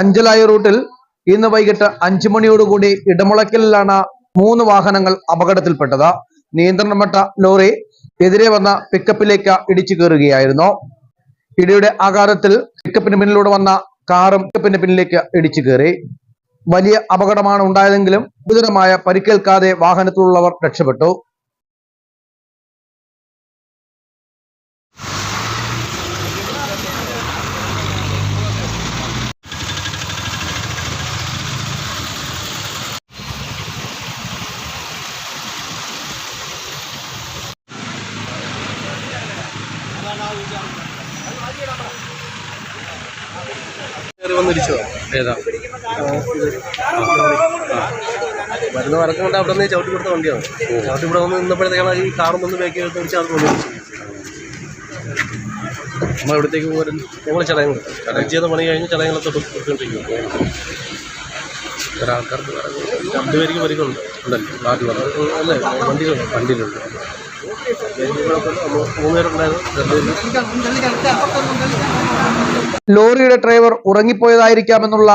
അഞ്ചലായി റൂട്ടിൽ ഇന്ന് വൈകിട്ട് അഞ്ചു മണിയോടുകൂടി ഇടമുളയ്ക്കലിലാണ് മൂന്ന് വാഹനങ്ങൾ അപകടത്തിൽപ്പെട്ടത്. നിയന്ത്രണം വിട്ട ലോറി എതിരെ വന്ന പിക്കപ്പിലേക്ക് ഇടിച്ചു കയറുകയായിരുന്നു. ഇടിയുടെ ആഘാതത്തിൽ പിക്കപ്പിന് പിന്നിലൂടെ വന്ന കാറും പിക്കപ്പിന്റെ പിന്നിലേക്ക് ഇടിച്ചു കയറി. വലിയ അപകടമാണ് ഉണ്ടായതെങ്കിലും ഗുരുതരമായ പരിക്കേൽക്കാതെ വാഹനത്തിലുള്ളവർ രക്ഷപ്പെട്ടു. ഏതാ? വരുന്ന വരക്കം കൊണ്ട് അവിടെ നിന്ന് ചവിട്ടി കൊടുത്ത വണ്ടിയാണ്. ചവിട്ടി ഇവിടെ വന്ന് നിന്നപ്പോഴത്തേക്കാണ് ഈ കാറും വന്ന് ബാക്കി എടുത്ത് വെച്ച് അത് കൊണ്ടുവച്ചു നമ്മൾ എവിടത്തേക്ക് പോരും ഞങ്ങൾ ചടയങ്ങൾ ചടയം ചെയ്ത പണി കഴിഞ്ഞ് ചടയങ്ങളൊക്കെ കൊടുത്തുകൊണ്ടിരിക്കും ഇത്ര ആൾക്കാർക്ക് രണ്ടുപേർക്ക് പരിക്കുണ്ട് ഉണ്ടല്ലോ. നാട്ടിൽ വന്നത് അല്ലേ? വണ്ടിയിലുണ്ട്. വണ്ടിയിലുണ്ട്. ലോറിയുടെ ഡ്രൈവർ ഉറങ്ങിപ്പോയതായിരിക്കാമെന്നുള്ള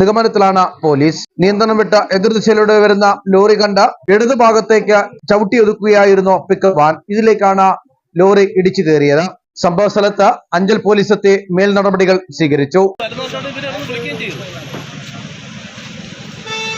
നിഗമനത്തിലാണ് പോലീസ്. നിയന്ത്രണം വിട്ട എതിർദിശയിലൂടെ വരുന്ന ലോറി കണ്ട ഇടതു ഭാഗത്തേക്ക് ചവിട്ടിയൊതുക്കുകയായിരുന്നു പിക്കപ്പ് വാൻ ഇതിലേക്കാണ് ലോറി ഇടിച്ചു കയറിയത്. സംഭവ സ്ഥലത്ത് അഞ്ചൽ പോലീസ് എത്തി മേൽ നടപടികൾ സ്വീകരിച്ചു.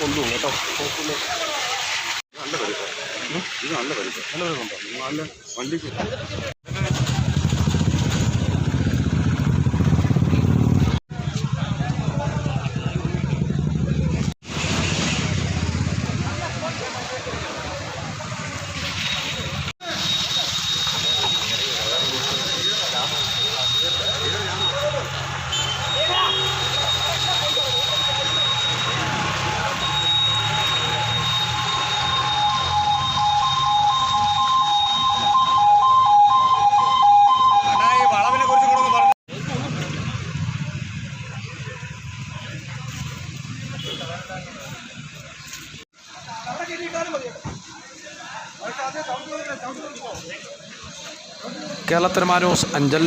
കൊണ്ടുപോകും കേട്ടോ. ഇത് നല്ല പരിപാടി. നല്ല പരിപാടി നല്ല വണ്ടിക്ക് കേരള ന്യൂസ് അഞ്ചൽ